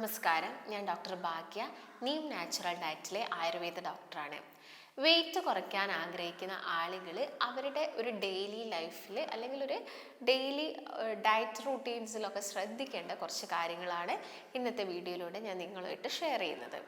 നമസ്കാരം. ഞാൻ ഡോക്ടർ ഭാഗ്യ. നീം നാച്ചുറൽ ഡയറ്റിലെ ആയുർവേദ ഡോക്ടറാണ്. വെയിറ്റ് കുറയ്ക്കാൻ ആഗ്രഹിക്കുന്ന ആളുകൾ അവരുടെ ഒരു ഡെയിലി ലൈഫിൽ അല്ലെങ്കിൽ ഒരു ഡെയിലി ഡയറ്റ് റൂട്ടീൻസിലൊക്കെ ശ്രദ്ധിക്കേണ്ട കുറച്ച് കാര്യങ്ങളാണ് ഇന്നത്തെ വീഡിയോയിലൂടെ ഞാൻ നിങ്ങളുമായിട്ട് ഷെയർ ചെയ്യുന്നത്.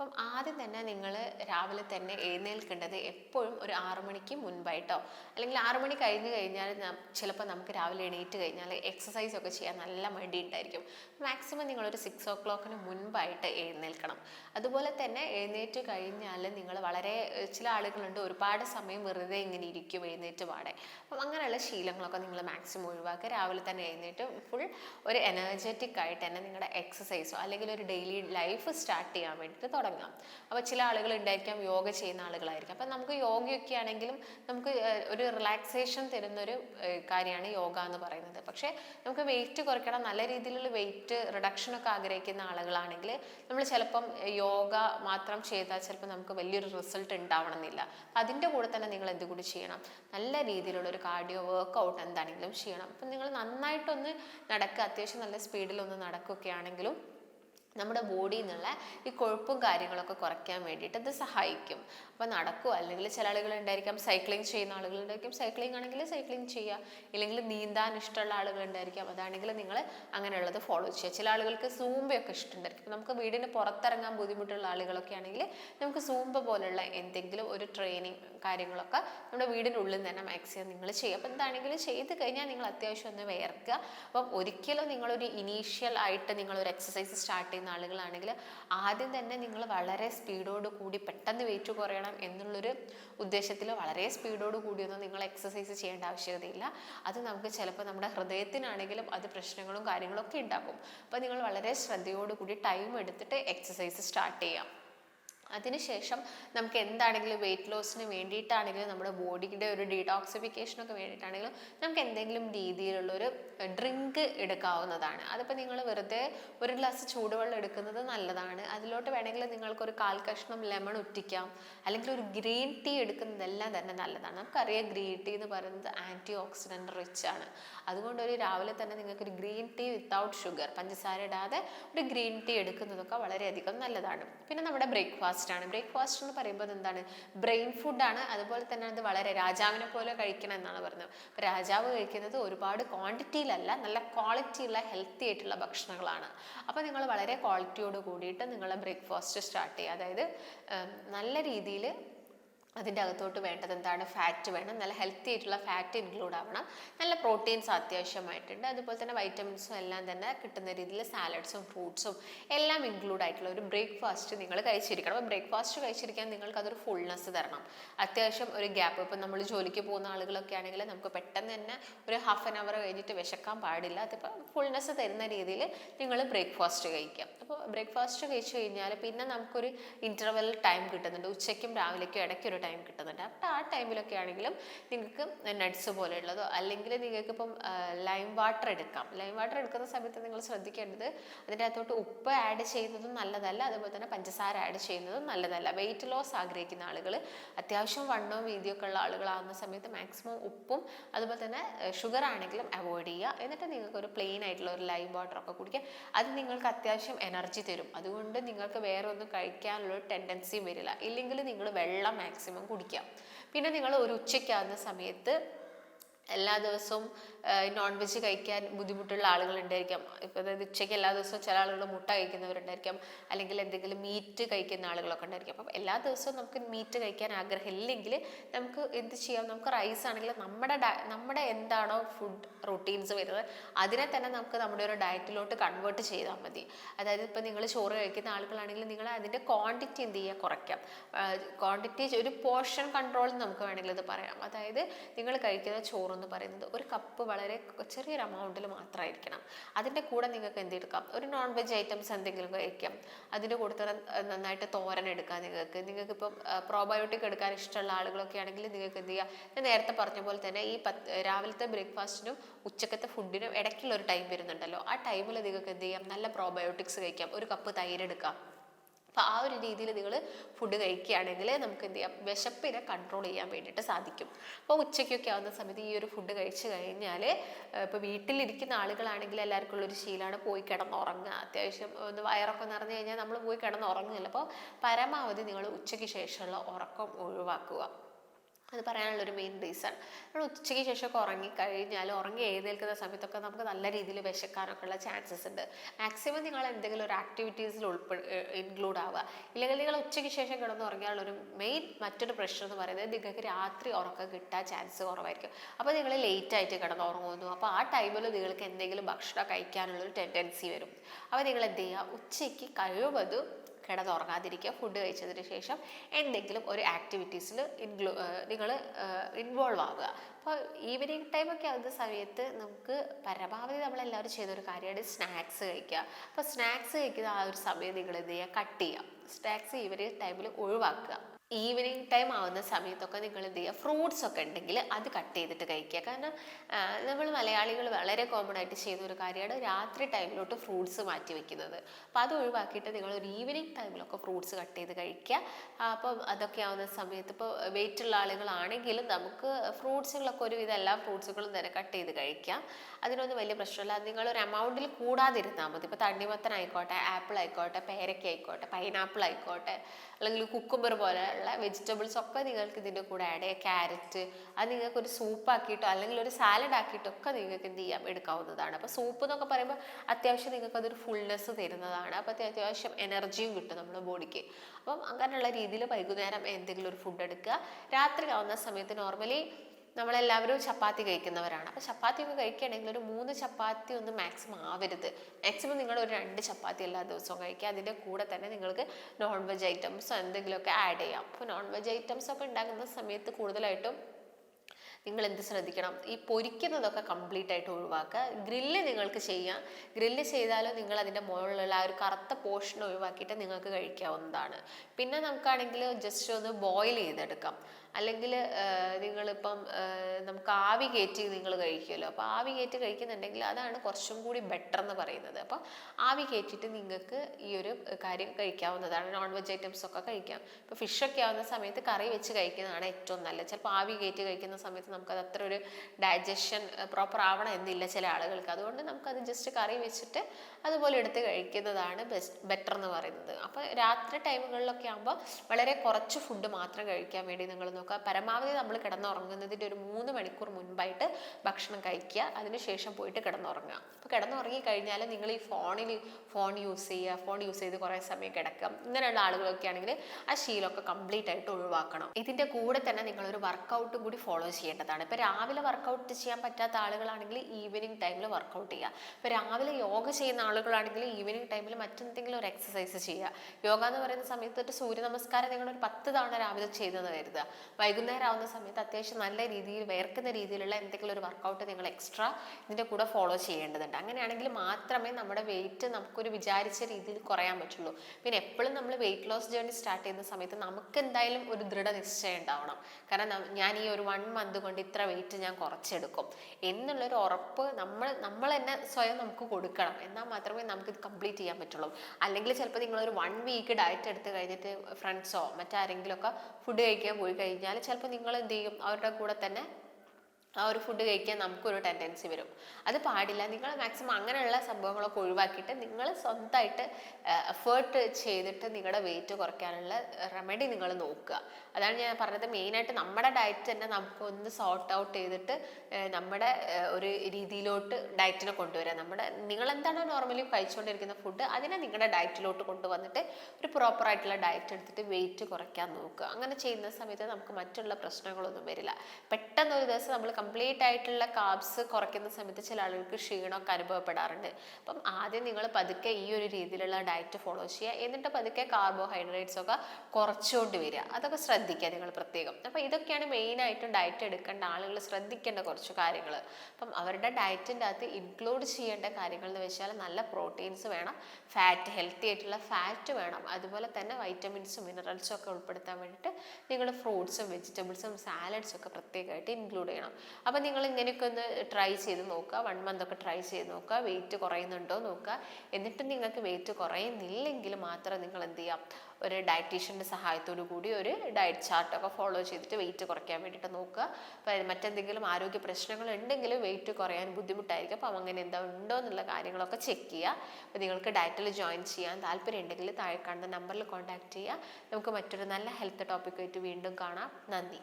അപ്പം ആദ്യം തന്നെ നിങ്ങൾ രാവിലെ തന്നെ എഴുന്നേൽക്കേണ്ടത് എപ്പോഴും ഒരു ആറു മണിക്ക് മുൻപായിട്ടോ. അല്ലെങ്കിൽ ആറു മണി കഴിഞ്ഞ് കഴിഞ്ഞാൽ ചിലപ്പോൾ നമുക്ക് രാവിലെ എണീറ്റ് കഴിഞ്ഞാൽ എക്സസൈസ് ഒക്കെ ചെയ്യാൻ നല്ല മടി ഉണ്ടായിരിക്കും. മാക്സിമം നിങ്ങളൊരു സിക്സ് ഓ ക്ലോക്കിന് മുൻപായിട്ട് എഴുന്നേൽക്കണം. അതുപോലെ തന്നെ എഴുന്നേറ്റ് കഴിഞ്ഞാൽ നിങ്ങൾ വളരെ ചില ആളുകളുണ്ട് ഒരുപാട് സമയം വെറുതെ ഇങ്ങനെ ഇരിക്കും എഴുന്നേറ്റ് പാടെ. അപ്പം അങ്ങനെയുള്ള ശീലങ്ങളൊക്കെ നിങ്ങൾ മാക്സിമം ഒഴിവാക്കുക. രാവിലെ തന്നെ എഴുന്നേറ്റ് ഫുൾ ഒരു എനർജറ്റിക് ആയിട്ട് തന്നെ നിങ്ങളുടെ എക്സസൈസോ അല്ലെങ്കിൽ ഒരു ഡെയിലി ലൈഫ് സ്റ്റാർട്ട് ചെയ്യാൻ വേണ്ടിയിട്ട് തുടങ്ങാം അപ്പോൾ ചില ആളുകൾ ഉണ്ടായിരിക്കാം യോഗ ചെയ്യുന്ന ആളുകളായിരിക്കും. അപ്പം നമുക്ക് യോഗയൊക്കെ ആണെങ്കിലും നമുക്ക് ഒരു റിലാക്സേഷൻ തരുന്നൊരു കാര്യമാണ് യോഗ എന്ന് പറയുന്നത്. പക്ഷേ നമുക്ക് വെയിറ്റ് കുറയ്ക്കണം നല്ല രീതിയിലുള്ള വെയിറ്റ് റിഡക്ഷൻ ഒക്കെ ആഗ്രഹിക്കുന്ന ആളുകളാണെങ്കിൽ നമ്മൾ ചിലപ്പം യോഗ മാത്രം ചെയ്താൽ ചിലപ്പോൾ നമുക്ക് വലിയൊരു റിസൾട്ട് ഉണ്ടാവണമെന്നില്ല. അതിന്റെ കൂടെ തന്നെ നിങ്ങൾ എന്ത് കൂടി ചെയ്യണം? നല്ല രീതിയിലുള്ള ഒരു കാർഡിയോ വർക്കൗട്ട് എന്താണെങ്കിലും ചെയ്യണം. അപ്പം നിങ്ങൾ നന്നായിട്ടൊന്ന് നടക്കുക അത്യാവശ്യം നല്ല സ്പീഡിലൊന്ന് ആണെങ്കിലും നമ്മുടെ ബോഡിയിൽ നിന്നുള്ള ഈ കൊഴുപ്പും കാര്യങ്ങളൊക്കെ കുറയ്ക്കാൻ വേണ്ടിയിട്ട് ഇത് സഹായിക്കും. അപ്പോൾ നടക്കുക അല്ലെങ്കിൽ ചില ആളുകൾ ഉണ്ടായിരിക്കാം സൈക്ലിംഗ് ചെയ്യുന്ന ആളുകളുണ്ടായിരിക്കും സൈക്ലിംഗ് ആണെങ്കിൽ സൈക്ലിംഗ് ചെയ്യുക. ഇല്ലെങ്കിൽ നീന്താൻ ഇഷ്ടമുള്ള ആളുകൾ ഉണ്ടായിരിക്കാം. അതാണെങ്കിൽ നിങ്ങൾ അങ്ങനെയുള്ളത് ഫോളോ ചെയ്യുക. ചില ആളുകൾക്ക് സൂമ്പയൊക്കെ ഇഷ്ടമുണ്ടായിരിക്കും. നമുക്ക് വീടിന് പുറത്തിറങ്ങാൻ ബുദ്ധിമുട്ടുള്ള ആളുകളൊക്കെ ആണെങ്കിൽ നമുക്ക് സൂമ്പ പോലുള്ള എന്തെങ്കിലും ഒരു ട്രെയിനിങ് കാര്യങ്ങളൊക്കെ നമ്മുടെ വീടിനുള്ളിൽ തന്നെ മാക്സിമം നിങ്ങൾ ചെയ്യുക. അപ്പോൾ എന്താണെങ്കിലും ചെയ്ത് കഴിഞ്ഞാൽ നിങ്ങൾ അത്യാവശ്യം ഒന്ന് വിയർക്കുക അപ്പം ഒരിക്കലും നിങ്ങളൊരു ഇനീഷ്യൽ ആയിട്ട് നിങ്ങളൊരു എക്സസൈസ് സ്റ്റാർട്ട് ചെയ്യുന്ന ആളുകളാണെങ്കിൽ ആദ്യം തന്നെ നിങ്ങൾ വളരെ സ്പീഡോട് കൂടി പെട്ടെന്ന് വെയിറ്റ് കുറയണം എന്നുള്ളൊരു ഉദ്ദേശത്തിൽ വളരെ സ്പീഡോട് കൂടിയൊന്നും നിങ്ങൾ എക്സസൈസ് ചെയ്യേണ്ട ആവശ്യകതയില്ല. അത് നമുക്ക് ചിലപ്പോൾ നമ്മുടെ ഹൃദയത്തിനാണെങ്കിലും അത് പ്രശ്നങ്ങളും കാര്യങ്ങളൊക്കെ ഉണ്ടാക്കും അപ്പോൾ നിങ്ങൾ വളരെ ശ്രദ്ധയോടുകൂടി ടൈം എടുത്തിട്ട് എക്സസൈസ് സ്റ്റാർട്ട് ചെയ്യാം. അതിനുശേഷം നമുക്ക് എന്താണെങ്കിലും വെയിറ്റ് ലോസിന് വേണ്ടിയിട്ടാണെങ്കിലും നമ്മുടെ ബോഡിയുടെ ഒരു ഡീടോക്സിഫിക്കേഷനൊക്കെ വേണ്ടിയിട്ടാണെങ്കിലും നമുക്ക് എന്തെങ്കിലും രീതിയിലുള്ള ഒരു ഡ്രിങ്ക് എടുക്കാവുന്നതാണ്. അതിപ്പോൾ നിങ്ങൾ വെറുതെ ഒരു ഗ്ലാസ് ചൂടുവെള്ളം എടുക്കുന്നത് നല്ലതാണ്. അതിലോട്ട് വേണമെങ്കിൽ നിങ്ങൾക്കൊരു കാൽ കഷ്ണം ലെമൺ ഉറ്റിക്കാം. അല്ലെങ്കിൽ ഒരു ഗ്രീൻ ടീ എടുക്കുന്നതെല്ലാം തന്നെ നല്ലതാണ്. നമുക്കറിയാം ഗ്രീൻ ടീ എന്ന് പറയുന്നത് ആന്റി ഓക്സിഡന്റ് റിച്ച് ആണ്. അതുകൊണ്ട് ഒരു രാവിലെ തന്നെ നിങ്ങൾക്ക് ഒരു ഗ്രീൻ ടീ വിത്തൗട്ട് ഷുഗർ പഞ്ചസാര ഇടാതെ ഒരു ഗ്രീൻ ടീ എടുക്കുന്നതൊക്കെ വളരെയധികം നല്ലതാണ്. പിന്നെ നമ്മുടെ ബ്രേക്ക്ഫാസ്റ്റ് ആണ്. ബ്രേക്ക്ഫാസ്റ്റ് എന്ന് പറയുമ്പോൾ എന്താണ്? ബ്രെയിൻ ഫുഡാണ് അതുപോലെ തന്നെ അത് വളരെ രാജാവിനെ പോലെ കഴിക്കണം എന്നാണ് പറഞ്ഞത്. അപ്പോൾ രാജാവ് കഴിക്കുന്നത് ഒരുപാട് ക്വാണ്ടിറ്റിയിലല്ല നല്ല ക്വാളിറ്റിയുള്ള ഹെൽത്തി ആയിട്ടുള്ള ഭക്ഷണങ്ങളാണ്. അപ്പോൾ നിങ്ങൾ വളരെ ക്വാളിറ്റിയോട് കൂടിയിട്ട് നിങ്ങളെ ബ്രേക്ക്ഫാസ്റ്റ് സ്റ്റാർട്ട് ചെയ്യുക. അതായത് നല്ല രീതിയിൽ അതിന്റെ അകത്തോട്ട് വേണ്ടത് എന്താണ്? ഫാറ്റ് വേണം. നല്ല ഹെൽത്തി ആയിട്ടുള്ള ഫാറ്റ് ഇൻക്ലൂഡ് ആവണം. നല്ല പ്രോട്ടീൻസ് അത്യാവശ്യമായിട്ടുണ്ട്. അതുപോലെ തന്നെ വൈറ്റമിൻസും എല്ലാം തന്നെ കിട്ടുന്ന രീതിയിൽ സാലഡ്സും ഫ്രൂട്ട്സും എല്ലാം ഇൻക്ലൂഡ് ആയിട്ടുള്ള ഒരു ബ്രേക്ക്ഫാസ്റ്റ് നിങ്ങൾ കഴിച്ചിരിക്കണം. അപ്പോൾ ബ്രേക്ക്ഫാസ്റ്റ് കഴിച്ചിരിക്കാൻ നിങ്ങൾക്ക് അതൊരു ഫുൾനെസ് തരണം. അത്യാവശ്യം ഒരു ഗ്യാപ്പ് ഇപ്പം നമ്മൾ ജോലിക്ക് പോകുന്ന ആളുകളൊക്കെ ആണെങ്കിൽ നമുക്ക് പെട്ടെന്ന് തന്നെ ഒരു ഹാഫ് ആൻ അവർ കഴിഞ്ഞിട്ട് വിശക്കാൻ പാടില്ല. അതിപ്പോൾ ഫുൾനെസ് തരുന്ന രീതിയിൽ നിങ്ങൾ ബ്രേക്ക്ഫാസ്റ്റ് കഴിക്കാം. അപ്പോൾ ബ്രേക്ക്ഫാസ്റ്റ് കഴിച്ചു കഴിഞ്ഞാൽ പിന്നെ നമുക്കൊരു ഇന്റർവെൽ ടൈം കിട്ടുന്നുണ്ട്. ഉച്ചയ്ക്കും രാവിലേക്കും ഇടയ്ക്ക് ഒരു ടൈം കിട്ടുന്നുണ്ട്. അപ്പോൾ ആ ടൈമിലൊക്കെ ആണെങ്കിലും നിങ്ങൾക്ക് നട്ട്സ് പോലെയുള്ളതോ അല്ലെങ്കിൽ നിങ്ങൾക്ക് ഇപ്പം ലൈം വാട്ടർ എടുക്കാം. ലൈം വാട്ടർ എടുക്കുന്ന സമയത്ത് നിങ്ങൾ ശ്രദ്ധിക്കേണ്ടത് അതിന്റെ അകത്തോട്ട് ഉപ്പ് ആഡ് ചെയ്യുന്നതും നല്ലതല്ല. അതുപോലെ തന്നെ പഞ്ചസാര ആഡ് ചെയ്യുന്നതും നല്ലതല്ല. വെയിറ്റ് ലോസ് ആഗ്രഹിക്കുന്ന ആളുകൾ അത്യാവശ്യം വണ്ണവും വീതിയൊക്കെ ഉള്ള ആളുകളാകുന്ന സമയത്ത് മാക്സിമം ഉപ്പും അതുപോലെ തന്നെ ഷുഗർ ആണെങ്കിലും അവോയ്ഡ് ചെയ്യുക. എന്നിട്ട് നിങ്ങൾക്ക് ഒരു പ്ലെയിൻ ആയിട്ടുള്ള ഒരു ലൈം വാട്ടർ ഒക്കെ കുടിക്കുക അത് നിങ്ങൾക്ക് അത്യാവശ്യം എനർജി തരും. അതുകൊണ്ട് നിങ്ങൾക്ക് വേറെ ഒന്നും കഴിക്കാനുള്ള ടെൻഡൻസിയും വരില്ല. ഇല്ലെങ്കിൽ നിങ്ങൾ വെള്ളം മാക്സിമം കുടിക്കുക പിന്നെ നിങ്ങൾ ഒരു ഉച്ചയ്ക്കാവുന്ന സമയത്ത് എല്ലാ ദിവസവും നോൺ വെജ് കഴിക്കാൻ ബുദ്ധിമുട്ടുള്ള ആളുകളുണ്ടായിരിക്കാം. ഇപ്പോൾ അതായത് ഉച്ചയ്ക്ക് എല്ലാ ദിവസവും ചില ആളുകൾ മുട്ട കഴിക്കുന്നവരുണ്ടായിരിക്കാം. അല്ലെങ്കിൽ എന്തെങ്കിലും മീറ്റ് കഴിക്കുന്ന ആളുകളൊക്കെ ഉണ്ടായിരിക്കും. അപ്പം എല്ലാ ദിവസവും നമുക്ക് മീറ്റ് കഴിക്കാൻ ആഗ്രഹമില്ലെങ്കിൽ നമുക്ക് എന്ത് ചെയ്യാം? നമുക്ക് റൈസ് ആണെങ്കിൽ നമ്മുടെ നമ്മുടെ എന്താണോ ഫുഡ് റൊട്ടീൻസ് വരുന്നത് അതിനെ തന്നെ നമുക്ക് നമ്മുടെ ഒരു ഡയറ്റിലോട്ട് കൺവേർട്ട് ചെയ്താൽ മതി. അതായത് ഇപ്പോൾ നിങ്ങൾ ചോറ് കഴിക്കുന്ന ആളുകളാണെങ്കിൽ നിങ്ങൾ അതിന്റെ ക്വാണ്ടിറ്റി എന്ത് ചെയ്യുക? കുറയ്ക്കാം. ക്വാണ്ടിറ്റി ഒരു പോർഷൻ കൺട്രോൾ നമുക്ക് വേണമെങ്കിൽ ഇത് പറയാം. അതായത് നിങ്ങൾ കഴിക്കുന്ന ചോറ് എന്ന് പറയുന്നത് ഒരു കപ്പ് വളരെ ചെറിയൊരു എമൗണ്ടിൽ മാത്രമായിരിക്കണം അതിന്റെ കൂടെ നിങ്ങൾക്ക് എന്ത് എടുക്കാം? ഒരു നോൺ വെജ് ഐറ്റംസ് എന്തെങ്കിലും കഴിക്കാം. അതിന്റെ കൂടെ നന്നായിട്ട് തോരൻ എടുക്കാം നിങ്ങൾക്ക്. നിങ്ങൾക്ക് ഇപ്പം പ്രോബയോട്ടിക് എടുക്കാൻ ഇഷ്ടമുള്ള ആളുകളൊക്കെ ആണെങ്കിൽ നിങ്ങൾക്ക് എന്ത് ചെയ്യുക ഞാൻ നേരത്തെ പറഞ്ഞ പോലെ തന്നെ ഈ പത്ത് രാവിലത്തെ ബ്രേക്ക്ഫാസ്റ്റിനും ഉച്ചക്കത്തെ ഫുഡിനും ഇടയ്ക്കുള്ള ഒരു ടൈം വരുന്നുണ്ടല്ലോ. ആ ടൈമിൽ നിങ്ങൾക്ക് എന്ത് ചെയ്യാം? നല്ല പ്രോബയോട്ടിക്സ് കഴിക്കാം. ഒരു കപ്പ് തൈര് എടുക്കാം. അപ്പോൾ ആ ഒരു രീതിയിൽ നിങ്ങൾ ഫുഡ് കഴിക്കുകയാണെങ്കിൽ നമുക്ക് എന്ത് ചെയ്യാം? വിശപ്പിനെ കൺട്രോൾ ചെയ്യാൻ വേണ്ടിയിട്ട് സാധിക്കും. അപ്പോൾ ഉച്ചയ്ക്കൊക്കെ ആവുന്ന സമയത്ത് ഈ ഒരു ഫുഡ് കഴിച്ചു കഴിഞ്ഞാൽ ഇപ്പോൾ വീട്ടിലിരിക്കുന്ന ആളുകളാണെങ്കിൽ എല്ലാവർക്കും ഉള്ളൊരു ശീലമാണ് പോയി കിടന്നുറങ്ങുക. അത്യാവശ്യം ഒന്ന് വയറൊക്കെ നിറഞ്ഞു കഴിഞ്ഞാൽ നമ്മൾ പോയി കിടന്നുറങ്ങുന്നില്ല അപ്പോൾ പരമാവധി നിങ്ങൾ ഉച്ചയ്ക്ക് ശേഷമുള്ള ഉറക്കം ഒഴിവാക്കുക. അത് പറയാനുള്ള ഒരു മെയിൻ റീസൺ നമ്മൾ ഉച്ചയ്ക്ക് ശേഷം ഒക്കെ കഴിഞ്ഞാൽ ഉറങ്ങി എഴുന്നേൽക്കുന്ന സമയത്തൊക്കെ നമുക്ക് നല്ല രീതിയിൽ വിശക്കാനൊക്കെ ഉള്ള ചാൻസസ് ഉണ്ട്. മാക്സിമം നിങ്ങൾ എന്തെങ്കിലും ഒരു ആക്ടിവിറ്റീസിൽ ഉൾപ്പെടെ ഇൻക്ലൂഡ് ആവുക. ഇല്ലെങ്കിൽ നിങ്ങൾ ഉച്ചയ്ക്ക് ശേഷം കിടന്ന് ഉറങ്ങിയാലുള്ളൊരു മെയിൻ മറ്റൊരു പ്രശ്നം എന്ന് പറയുന്നത് നിങ്ങൾക്ക് രാത്രി ഉറക്കം കിട്ടാൻ ചാൻസ് കുറവായിരിക്കും. അപ്പോൾ നിങ്ങൾ ലേറ്റ് ആയിട്ട് കിടന്ന് ഉറങ്ങുന്നു. അപ്പോൾ ആ ടൈമിൽ നിങ്ങൾക്ക് എന്തെങ്കിലും ഭക്ഷണം കഴിക്കാനുള്ളൊരു ടെൻഡൻസി വരും. അപ്പോൾ നിങ്ങൾ എന്ത് ചെയ്യുക? ഉച്ചയ്ക്ക് കഴിവതും കിടന്നുറങ്ങാതിരിക്കുക ഫുഡ് കഴിച്ചതിന് ശേഷം എന്തെങ്കിലും ഒരു ആക്ടിവിറ്റീസിൽ ഇൻക്ലൂ നിങ്ങൾ ഇൻവോൾവ് ആവുക. അപ്പോൾ ഈവനിങ് ടൈമൊക്കെ ആവുന്ന സമയത്ത് നമുക്ക് പരമാവധി നമ്മളെല്ലാവരും ചെയ്തൊരു കാര്യമാണ് സ്നാക്സ് കഴിക്കുക. അപ്പോൾ സ്നാക്സ് കഴിക്കുന്ന ആ ഒരു സമയം നിങ്ങൾ എന്ത് ചെയ്യുക? കട്ട് ചെയ്യുക. സ്നാക്സ് ഈവനിങ് ടൈമിൽ ഒഴിവാക്കുക. ഈവനിങ് ടൈം ആവുന്ന സമയത്തൊക്കെ നിങ്ങൾ എന്ത് ചെയ്യുക? ഫ്രൂട്ട്സ് ഒക്കെ ഉണ്ടെങ്കിൽ അത് കട്ട് ചെയ്തിട്ട് കഴിക്കുക. കാരണം നമ്മൾ മലയാളികൾ വളരെ കോമൺ ആയിട്ട് ചെയ്യുന്ന ഒരു കാര്യമാണ് രാത്രി ടൈമിലോട്ട് ഫ്രൂട്ട്സ് മാറ്റി വെക്കുന്നത്. അപ്പോൾ അത് ഒഴിവാക്കിയിട്ട് നിങ്ങൾ ഒരു ഈവനിങ് ടൈമിലൊക്കെ ഫ്രൂട്ട്സ് കട്ട് ചെയ്ത് കഴിക്കുക. അപ്പം അതൊക്കെ ആവുന്ന സമയത്ത് ഇപ്പോൾ വെയിറ്റ് ഉള്ള ആളുകളാണെങ്കിലും നമുക്ക് ഫ്രൂട്ട്സുകളൊക്കെ ഒരുവിധം എല്ലാ ഫ്രൂട്ട്സുകളും തന്നെ കട്ട് ചെയ്ത് കഴിക്കാം അതിനൊന്നും വലിയ പ്രശ്നമില്ല. അത് ഒരു എമൗണ്ടിൽ കൂടാതിരുന്നാൽ മതി. ഇപ്പോൾ തണ്ണിമത്തൻ ആയിക്കോട്ടെ ആപ്പിൾ ആയിക്കോട്ടെ പേരക്ക ആയിക്കോട്ടെ പൈനാപ്പിൾ ആയിക്കോട്ടെ അല്ലെങ്കിൽ കുക്കുംബർ പോലെയുള്ള വെജിറ്റബിൾസ് ഒക്കെ നിങ്ങൾക്ക് ഇതിന്റെ കൂടെ ആഡ് ചെയ്യാം. ക്യാരറ്റ് അത് നിങ്ങൾക്ക് ഒരു സൂപ്പ് ആക്കിയിട്ടോ അല്ലെങ്കിൽ ഒരു സാലഡ് ആക്കിയിട്ടോ ഒക്കെ നിങ്ങൾക്ക് എന്ത് ചെയ്യാം? എടുക്കാവുന്നതാണ്. അപ്പോൾ സൂപ്പ് എന്നൊക്കെ പറയുമ്പോൾ അത്യാവശ്യം നിങ്ങൾക്ക് അതൊരു ഫുൾനെസ് തരുന്നതാണ്. അപ്പോൾ അത്യാവശ്യം എനർജിയും കിട്ടും നമ്മുടെ ബോഡിക്ക് അപ്പം അങ്ങനെയുള്ള രീതിയിൽ വൈകുന്നേരം എന്തെങ്കിലും ഒരു ഫുഡ് എടുക്കുക. രാത്രി ആവുന്ന സമയത്ത് നോർമലി നമ്മളെല്ലാവരും ചപ്പാത്തി കഴിക്കുന്നവരാണ്. അപ്പോൾ ചപ്പാത്തി ഒക്കെ കഴിക്കുകയാണെങ്കിൽ ഒരു മൂന്ന് ചപ്പാത്തി ഒന്ന് മാക്സിമം ആവരുത്. മാക്സിമം നിങ്ങൾ ഒരു രണ്ട് ചപ്പാത്തി എല്ലാ ദിവസവും കഴിക്കുക. അതിന്റെ കൂടെ തന്നെ നിങ്ങൾക്ക് നോൺ വെജ് ഐറ്റംസോ എന്തെങ്കിലുമൊക്കെ ആഡ് ചെയ്യാം. അപ്പോൾ നോൺ വെജ് ഐറ്റംസ് ഒക്കെ ഉണ്ടാക്കുന്ന സമയത്ത് കൂടുതലായിട്ടും നിങ്ങൾ എന്ത് ശ്രദ്ധിക്കണം? ഈ പൊരിക്കുന്നതൊക്കെ കംപ്ലീറ്റ് ആയിട്ട് ഒഴിവാക്കുക. ഗ്രില്ല് നിങ്ങൾക്ക് ചെയ്യാം. ഗ്രില്ല് ചെയ്താലും നിങ്ങൾ അതിന്റെ മുകളിലുള്ള ആ ഒരു കറുത്ത പോർഷൻ ഒഴിവാക്കിയിട്ട് നിങ്ങൾക്ക് കഴിക്കാവുന്നതാണ്. പിന്നെ നമുക്കാണെങ്കിൽ ജസ്റ്റ് ഒന്ന് ബോയിൽ ചെയ്തെടുക്കാം. അല്ലെങ്കിൽ നിങ്ങളിപ്പം നമുക്ക് ആവി കയറ്റി നിങ്ങൾ കഴിക്കുമല്ലോ. അപ്പോൾ ആവി കയറ്റി കഴിക്കുന്നുണ്ടെങ്കിൽ അതാണ് കുറച്ചും കൂടി ബെറ്റർ എന്ന് പറയുന്നത്. അപ്പോൾ ആവി കയറ്റിയിട്ട് നിങ്ങൾക്ക് ഈ ഒരു കാര്യം കഴിക്കാവുന്നതാണ്. നോൺ വെജ് ഐറ്റംസ് ഒക്കെ കഴിക്കാം. ഇപ്പോൾ ഫിഷൊക്കെ ആവുന്ന സമയത്ത് കറി വെച്ച് കഴിക്കുന്നതാണ് ഏറ്റവും നല്ലത്. ചിലപ്പോൾ ആവി കയറ്റി കഴിക്കുന്ന സമയത്ത് നമുക്കത് അത്ര ഒരു ഡൈജഷൻ പ്രോപ്പർ ആവണം എന്നില്ല ചില ആളുകൾക്ക്. അതുകൊണ്ട് നമുക്കത് ജസ്റ്റ് കറി വെച്ചിട്ട് അതുപോലെ എടുത്ത് കഴിക്കുന്നതാണ് ബെസ്റ്റ് ബെറ്റർ എന്ന് പറയുന്നത്. അപ്പോൾ രാത്രി ടൈമുകളിലൊക്കെ ആകുമ്പോൾ വളരെ കുറച്ച് ഫുഡ് മാത്രം കഴിക്കാൻ വേണ്ടി നിങ്ങൾ നോക്കുക. പരമാവധി നമ്മൾ കിടന്നുറങ്ങുന്നതിന്റെ ഒരു മൂന്ന് മണിക്കൂർ മുൻപായിട്ട് ഭക്ഷണം കഴിക്കുക. അതിനുശേഷം പോയിട്ട് കിടന്നുറങ്ങുക. അപ്പോൾ കിടന്നുറങ്ങി കഴിഞ്ഞാൽ നിങ്ങൾ ഈ ഫോണിൽ ഫോൺ യൂസ് ചെയ്യുക ഫോൺ യൂസ് ചെയ്ത് കുറേ സമയം കിടക്കുക. ഇങ്ങനെയുള്ള ആളുകളൊക്കെ ആണെങ്കിൽ ആ ശീലമൊക്കെ കംപ്ലീറ്റ് ആയിട്ട് ഒഴിവാക്കണം. ഇതിന്റെ കൂടെ തന്നെ നിങ്ങളൊരു വർക്കൗട്ടും കൂടി ഫോളോ ചെയ്യേണ്ടതാണ്. ഇപ്പോൾ രാവിലെ വർക്കൗട്ട് ചെയ്യാൻ പറ്റാത്ത ആളുകളാണെങ്കിൽ ഈവനിങ് ടൈമിൽ വർക്കൗട്ട് ചെയ്യുക. ഇപ്പോൾ രാവിലെ യോഗ ചെയ്യുന്ന ആളുകളാണെങ്കിൽ ഈവനിങ് ടൈമിൽ മറ്റെന്തെങ്കിലും ഒരു എക്സസൈസ് ചെയ്യുക. യോഗ എന്ന് പറയുന്ന സമയത്ത് സൂര്യ നമസ്കാരം നിങ്ങൾ ഒരു പത്ത് തവണ രാവിലെ ചെയ്തെന്ന് കരുതുക. വൈകുന്നേരം ആവുന്ന സമയത്ത് അത്യാവശ്യം നല്ല രീതിയിൽ വേർക്കുന്ന രീതിയിലുള്ള എന്തെങ്കിലും ഒരു വർക്കൗട്ട് നിങ്ങൾ എക്സ്ട്രാ ഇതിന്റെ കൂടെ ഫോളോ ചെയ്യേണ്ടതുണ്ട്. അങ്ങനെയാണെങ്കിൽ മാത്രമേ നമ്മുടെ വെയിറ്റ് നമുക്കൊരു വിചാരിച്ച രീതിയിൽ കുറയാൻ പറ്റുള്ളൂ. പിന്നെ എപ്പോഴും നമ്മൾ വെയിറ്റ് ലോസ് ജേർണി സ്റ്റാർട്ട് ചെയ്യുന്ന സമയത്ത് നമുക്ക് എന്തായാലും ഒരു ദൃഢനിശ്ചയം ഉണ്ടാവണം. കാരണം ഞാൻ ഈ ഒരു വൺ മന്ത് കൊണ്ട് ഇത്ര വെയിറ്റ് ഞാൻ കുറച്ചെടുക്കും. എന്നുള്ളൊരു ഉറപ്പ് നമ്മൾ നമ്മൾ തന്നെ സ്വയം നമുക്ക് കൊടുക്കണം. എന്നാൽ മാത്രമേ നമുക്ക് കംപ്ലീറ്റ് ചെയ്യാൻ പറ്റുള്ളൂ. അല്ലെങ്കിൽ ചിലപ്പോൾ നിങ്ങളൊരു വൺ വീക്ക് ഡയറ്റ് എടുത്ത് കഴിഞ്ഞിട്ട് ഫ്രണ്ട്സോ മറ്റാരെങ്കിലും ഒക്കെ ഫുഡ് കഴിക്കാൻ പോയി കഴിഞ്ഞാൽ ചിലപ്പോൾ നിങ്ങൾ എന്ത് ചെയ്യും അവരുടെ കൂടെ തന്നെ ആ ഒരു ഫുഡ് കഴിക്കാൻ നമുക്കൊരു ടെൻഡൻസി വരും. അത് പാടില്ല. നിങ്ങൾ മാക്സിമം അങ്ങനെയുള്ള സംഭവങ്ങളൊക്കെ ഒഴിവാക്കിയിട്ട് നിങ്ങൾ സ്വന്തമായിട്ട് എഫേർട്ട് ചെയ്തിട്ട് നിങ്ങളുടെ വെയിറ്റ് കുറയ്ക്കാനുള്ള റെമഡി നിങ്ങൾ നോക്കുക. അതാണ് ഞാൻ പറഞ്ഞത്. മെയിനായിട്ട് നമ്മുടെ ഡയറ്റ് തന്നെ നമുക്കൊന്ന് സോർട്ട് ഔട്ട് ചെയ്തിട്ട് നമ്മുടെ ഒരു രീതിയിലോട്ട് ഡയറ്റിനെ കൊണ്ടുവരാം നമ്മുടെ നിങ്ങൾ എന്താണോ നോർമലി കഴിച്ചുകൊണ്ടിരിക്കുന്ന ഫുഡ് അതിനെ നിങ്ങളുടെ ഡയറ്റിലോട്ട് കൊണ്ടുവന്നിട്ട് ഒരു പ്രോപ്പറായിട്ടുള്ള ഡയറ്റ് എടുത്തിട്ട് വെയിറ്റ് കുറയ്ക്കാൻ നോക്കുക. അങ്ങനെ ചെയ്യുന്ന സമയത്ത് നമുക്ക് മറ്റുള്ള പ്രശ്നങ്ങളൊന്നും വരില്ല. പെട്ടെന്ന് ഒരു ദിവസം നമ്മൾ കംപ്ലീറ്റ് ആയിട്ടുള്ള കാബ്സ് കുറയ്ക്കുന്ന സമയത്ത് ചില ആളുകൾക്ക് ക്ഷീണമൊക്കെ അനുഭവപ്പെടാറുണ്ട്. അപ്പം ആദ്യം നിങ്ങൾ പതുക്കെ ഈ ഒരു രീതിയിലുള്ള ഡയറ്റ് ഫോളോ ചെയ്യുക. എന്നിട്ട് പതുക്കെ കാർബോഹൈഡ്രേറ്റ്സ് ഒക്കെ കുറച്ചുകൊണ്ട് വരിക. അതൊക്കെ ശ്രദ്ധിക്കുക നിങ്ങൾ പ്രത്യേകം. അപ്പം ഇതൊക്കെയാണ് മെയിനായിട്ടും ഡയറ്റ് എടുക്കേണ്ട ആളുകൾ ശ്രദ്ധിക്കേണ്ട കുറച്ച് കാര്യങ്ങൾ. അപ്പം അവരുടെ ഡയറ്റിന്റെ അകത്ത് ഇൻക്ലൂഡ് ചെയ്യേണ്ട കാര്യങ്ങൾ എന്ന് വെച്ചാൽ നല്ല പ്രോട്ടീൻസ് വേണം ഫാറ്റ് ഹെൽത്തി ആയിട്ടുള്ള ഫാറ്റ് വേണം. അതുപോലെ തന്നെ വൈറ്റമിൻസും മിനറൽസും ഒക്കെ ഉൾപ്പെടുത്താൻ വേണ്ടിയിട്ട് നിങ്ങൾ ഫ്രൂട്ട്സും വെജിറ്റബിൾസും സാലഡ്സും ഒക്കെ പ്രത്യേകമായിട്ട് ഇൻക്ലൂഡ് ചെയ്യണം. അപ്പോൾ നിങ്ങൾ ഇങ്ങനെയൊക്കെ ഒന്ന് ട്രൈ ചെയ്ത് നോക്കുക. വൺ മന്ത് ഒക്കെ ട്രൈ ചെയ്ത് നോക്കുക. വെയിറ്റ് കുറയുന്നുണ്ടോ നോക്കുക. എന്നിട്ട് നിങ്ങൾക്ക് വെയിറ്റ് കുറയുന്നില്ലെങ്കിൽ മാത്രം നിങ്ങൾ എന്ത് ചെയ്യാം? ഒരു ഡയറ്റീഷ്യന്റെ സഹായത്തോടു കൂടി ഒരു ഡയറ്റ് ചാർട്ടൊക്കെ ഫോളോ ചെയ്തിട്ട് വെയിറ്റ് കുറയ്ക്കാൻ വേണ്ടിയിട്ട് നോക്കുക. അപ്പം മറ്റെന്തെങ്കിലും ആരോഗ്യ പ്രശ്നങ്ങൾ ഉണ്ടെങ്കിൽ വെയിറ്റ് കുറയാൻ ബുദ്ധിമുട്ടായിരിക്കും. അപ്പം അങ്ങനെ എന്താ ഉണ്ടോ എന്നുള്ള കാര്യങ്ങളൊക്കെ ചെക്ക് ചെയ്യുക. അപ്പം നിങ്ങൾക്ക് ഡയറ്റിൽ ജോയിൻ ചെയ്യാൻ താല്പര്യം ഉണ്ടെങ്കിൽ താഴെ കാണുന്ന നമ്പറിൽ കോൺടാക്ട് ചെയ്യുക. നമുക്ക് മറ്റൊരു നല്ല ഹെൽത്ത് ടോപ്പിക്കായിട്ട് വീണ്ടും കാണാം. നന്ദി.